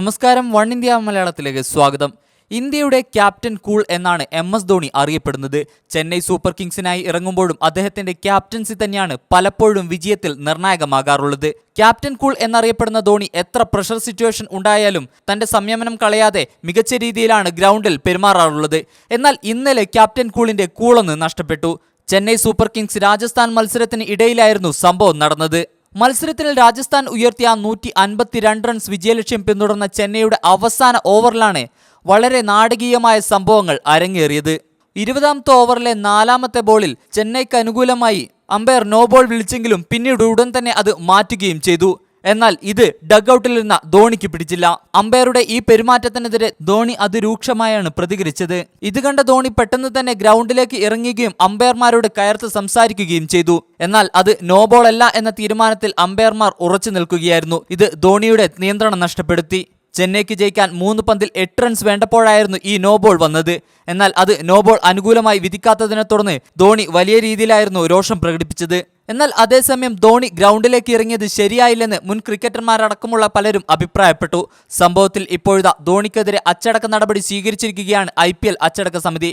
നമസ്കാരം one India മലയാളത്തിലേക്ക് സ്വാഗതം. ഇന്ത്യയുടെ ക്യാപ്റ്റൻ കൂൾ എന്നാണ് എം എസ് ധോണി അറിയപ്പെടുന്നത്. ചെന്നൈ സൂപ്പർ കിങ്സിനായി ഇറങ്ങുമ്പോഴും അദ്ദേഹത്തിന്റെ ക്യാപ്റ്റൻസി തന്നെയാണ് പലപ്പോഴും വിജയത്തിൽ നിർണായകമാകാറുള്ളത്. ക്യാപ്റ്റൻ കൂൾ എന്നറിയപ്പെടുന്ന ധോണി എത്ര പ്രഷർ സിറ്റുവേഷൻ ഉണ്ടായാലും തന്റെ സംയമനം കളയാതെ മികച്ച രീതിയിലാണ് ഗ്രൗണ്ടിൽ പെരുമാറാറുള്ളത്. എന്നാൽ ഇന്നലെ ക്യാപ്റ്റൻ കൂളിന്റെ കൂളൊന്ന് നഷ്ടപ്പെട്ടു. ചെന്നൈ സൂപ്പർ കിങ്സ് രാജസ്ഥാൻ മത്സരത്തിന് ഇടയിലായിരുന്നു സംഭവം നടന്നത്. മത്സരത്തിൽ രാജസ്ഥാൻ ഉയർത്തിയ നൂറ്റി അൻപത്തിരണ്ട് റൺസ് വിജയലക്ഷ്യം പിന്തുടർന്ന ചെന്നൈയുടെ അവസാന ഓവറിലാണ് വളരെ നാടകീയമായ സംഭവങ്ങൾ അരങ്ങേറിയത്. ഇരുപതാമത്തെ ഓവറിലെ നാലാമത്തെ ബോളിൽ ചെന്നൈക്ക് അനുകൂലമായി അമ്പയർ നോ ബോൾ വിളിച്ചെങ്കിലും പിന്നീട് ഉടൻ തന്നെ അത് മാറ്റുകയും ചെയ്തു. എന്നാൽ ഇത് ഡഗ്ഔട്ടിലിരുന്ന ധോണിക്ക് പിടിച്ചില്ല. അമ്പയറുടെ ഈ പെരുമാറ്റത്തിനെതിരെ ധോണി അതിരൂക്ഷമായാണ് പ്രതികരിച്ചത്. ഇത് കണ്ട ധോണി പെട്ടെന്ന് തന്നെ ഗ്രൗണ്ടിലേക്ക് ഇറങ്ങുകയും അമ്പയർമാരോട് കയർത്ത് സംസാരിക്കുകയും ചെയ്തു. എന്നാൽ അത് നോ ബോൾ അല്ല എന്ന തീരുമാനത്തിൽ അമ്പയർമാർ ഉറച്ചു നിൽക്കുകയായിരുന്നു. ഇത് ധോണിയുടെ നിയന്ത്രണം നഷ്ടപ്പെടുത്തി. ചെന്നൈക്ക് ജയിക്കാൻ മൂന്ന് പന്തിൽ എട്ട് റൺസ് വേണ്ടപ്പോഴായിരുന്നു ഈ നോ ബോൾ വന്നത്. എന്നാൽ അത് നോ ബോൾ അനുകൂലമായി വിധിക്കാത്തതിനെ തുടർന്ന് ധോണി വലിയ രീതിയിലായിരുന്നു രോഷം പ്രകടിപ്പിച്ചത്. എന്നാൽ അതേസമയം ധോണി ഗ്രൗണ്ടിലേക്ക് ഇറങ്ങിയത് ശരിയായില്ലെന്ന് മുൻ ക്രിക്കറ്റർമാരടക്കമുള്ള പലരും അഭിപ്രായപ്പെട്ടു. സംഭവത്തിൽ ഇപ്പോഴത്തെ ധോണിക്കെതിരെ അച്ചടക്ക നടപടി സ്വീകരിച്ചിരിക്കുകയാണ് ഐ അച്ചടക്ക സമിതി.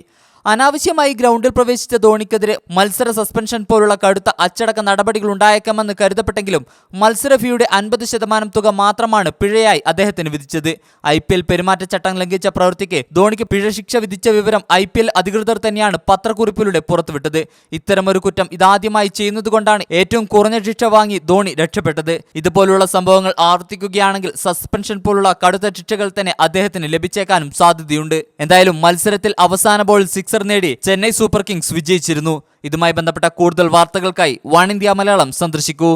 അനാവശ്യമായി ഗ്രൗണ്ടിൽ പ്രവേശിച്ച ധോണിക്കെതിരെ മത്സര സസ്പെൻഷൻ പോലുള്ള കടുത്ത അച്ചടക്ക നടപടികൾ ഉണ്ടായേക്കാമെന്ന് കരുതപ്പെട്ടെങ്കിലും മത്സര ഫീയുടെ അൻപത് ശതമാനം തുക മാത്രമാണ് പിഴയായി അദ്ദേഹത്തിന് വിധിച്ചത്. ഐ പി എൽ പെരുമാറ്റച്ചട്ടം ലംഘിച്ച പ്രവൃത്തിക്ക് ധോണിക്ക് പിഴ ശിക്ഷ വിധിച്ച വിവരം ഐ പി എൽ അധികൃതർ തന്നെയാണ് പത്രക്കുറിപ്പിലൂടെ പുറത്തുവിട്ടത്. ഇത്തരമൊരു കുറ്റം ഇതാദ്യമായി ചെയ്യുന്നതുകൊണ്ടാണ് ഏറ്റവും കുറഞ്ഞ ശിക്ഷ വാങ്ങി ധോണി രക്ഷപ്പെട്ടത്. ഇതുപോലുള്ള സംഭവങ്ങൾ ആവർത്തിക്കുകയാണെങ്കിൽ സസ്പെൻഷൻ പോലുള്ള കടുത്ത ശിക്ഷകൾ തന്നെ അദ്ദേഹത്തിന് ലഭിച്ചേക്കാനും സാധ്യതയുണ്ട്. എന്തായാലും മത്സരത്തിൽ അവസാന ബോളിൽ നേടി ചെന്നൈ സൂപ്പർ കിങ്സ് വിജയിച്ചിരുന്നു. ഇതുമായി ബന്ധപ്പെട്ട കൂടുതൽ വാർത്തകൾക്കായി വൺ ഇന്ത്യ മലയാളം സന്ദർശിക്കൂ.